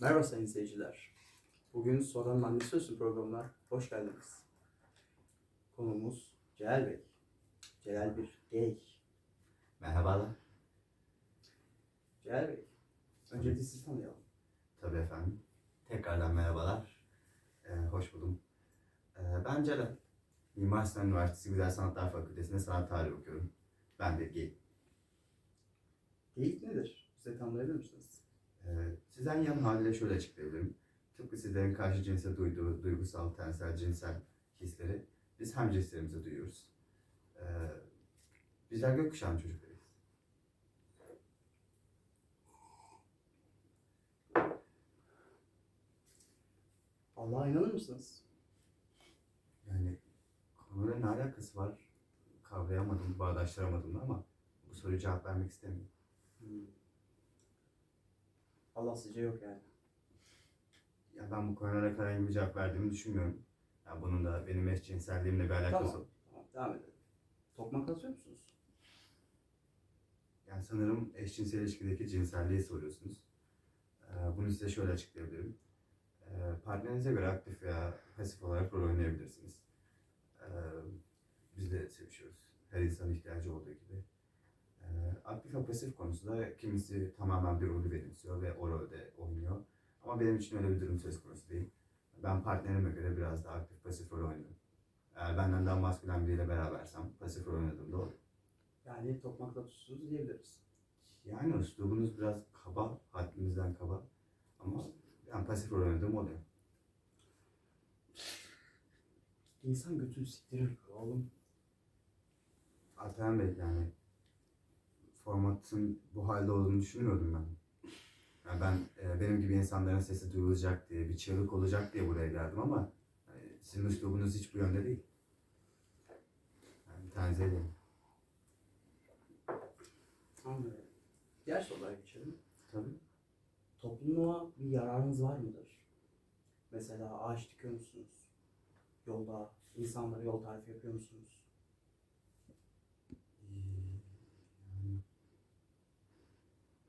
Merhaba sayın seyirciler. Bugün Soranın Annesi Olsun programına hoş geldiniz. Konuğumuz Celal Bey. Celal bir gay. Merhabalar. Celal Bey, öncelikle sizi tanıyalım. Tabii efendim. Tekrardan merhabalar. Ee, hoş buldum. Ee, ben Celal. Mimar Sinan Üniversitesi Güzel Sanatlar Fakültesi'nde sanat tarihi okuyorum. Ben de gay. Geyik nedir? Bize tanımlayabilir misiniz? Sizden yan haliyle şöyle açıklayabilirim. Tıpkı sizlerin karşı cinse duyduğu duygusal, tensel, cinsel hisleri biz hem cinslerimize duyuyoruz. Ee, bizler gökkuşağın çocuklarıyız. Allah'a inanır mısınız? Yani konuyla ne alakası var kavrayamadım, bağdaştıramadım ama bu soruya cevap vermek istemiyorum. Hmm. Allah sizce yok yani. Ya ben bu kadar herhangi bir cevap verdiğimi düşünmüyorum. Ya bunun da benim eşcinselliğimle bir alakası Tamam. Tamam, devam edelim. Tokmak atıyor musunuz? Yani sanırım eşcinsel ilişkideki cinselliği soruyorsunuz. Ee, bunu size şöyle açıklayabilirim. Ee, partnerinize göre aktif veya pasif olarak rol oynayabilirsiniz. Ee, biz de sevişiyoruz. Her insan ihtiyacı olduğu gibi. Aktif ve pasif konusunda kimisi tamamen bir rolü benimsiyor ve o rolde oynuyor. Ama benim için öyle bir durum söz konusu değil. Ben partnerime göre biraz daha aktif pasif rol oynuyorum. Eğer benden daha maskülen biriyle berabersem pasif rol oynadığımda oluyor. Yani tokmakla tutuyorsunuz diyebiliriz. Yani üslubunuz biraz kaba, haddimizden kaba. Ama yani pasif rol oynadığım oluyor. İnsan götünü siktirir oğlum. Alperen Bey yani formatın bu halde olduğunu düşünmüyordum ben. Yani ben e, benim gibi insanların sesi duyulacak diye, bir çığlık olacak diye buraya geldim ama e, sizin üslubunuz hiç bu yönde değil. Yani tenzih ederim. Anlıyorum. Diğer sorulara geçelim. Tabii. Topluma bir yararınız var mıdır? Mesela ağaç dikiyor musunuz? Yolda insanlara yol tarifi yapıyor musunuz? Yani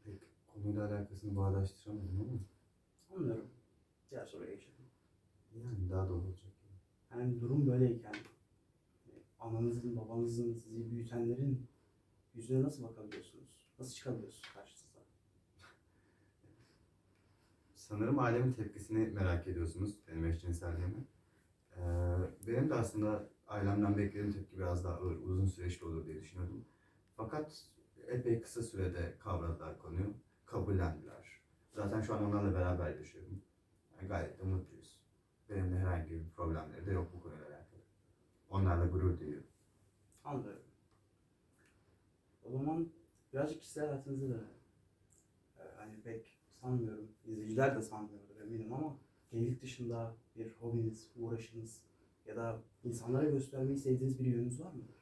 pek konuyla alakasını bağdaştıramadım ama Anlıyorum. Diğer soruya geçelim. yani daha doğru olacak. Yani durum böyleyken e, ananızın, babanızın, sizi büyütenlerin yüzüne nasıl bakabiliyorsunuz? Nasıl çıkabiliyorsunuz karşınıza? Sanırım ailemin tepkisini merak ediyorsunuz benim eşcinselliğime. Ee, benim de aslında ailemden beklediğim tepki biraz daha ağır, uzun süreçli olur diye düşünüyordum. Fakat epey kısa sürede kavradılar konuyu, kabullendiler. Zaten şu an onlarla beraber yaşıyorum. Yani gayet de mutluyuz. Benim de herhangi bir problemleri de yok bu konuyla alakalı. Onlarla gurur duyuyorum. Anlıyorum. O zaman birazcık kişisel hayatınıza dönelim. Ee, hani pek sanmıyorum, izleyiciler de sanmıyordur eminim ama geylik dışında bir hobiniz, uğraşınız ya da insanlara göstermeyi sevdiğiniz bir yönünüz var mıdır?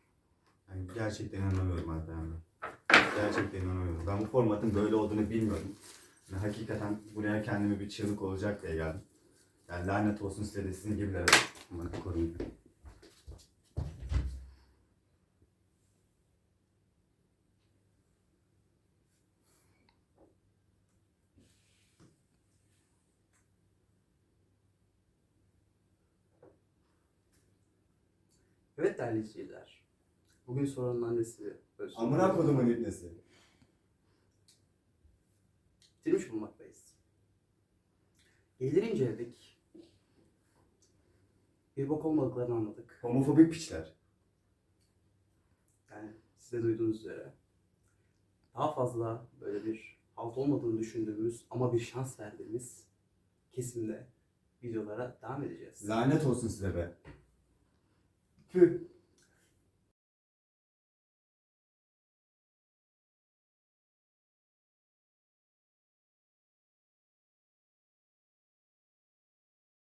Yani gerçekten Alperen Bey. Gerçekten inanamıyorum. Ben bu formatın böyle olduğunu bilmiyordum. Yani hakikaten buraya kendime bir çığlık olacak diye geldim. Yani lanet olsun size de sizin gibilere. Aman koruyun. Evet değerli izleyiciler. Bugün sorunun annesi Özgür. Amına kodumun ibnesi. bitirmiş bulunmaktayız. Gelir inceledik. Bir bok olmadıklarını anladık. Homofobik piçler. Yani siz de duyduğunuz üzere. Daha fazla böyle bir halt olmadığını düşündüğümüz ama bir şans verdiğimiz kesimde videolara devam edeceğiz. Lanet olsun size be. Tüh.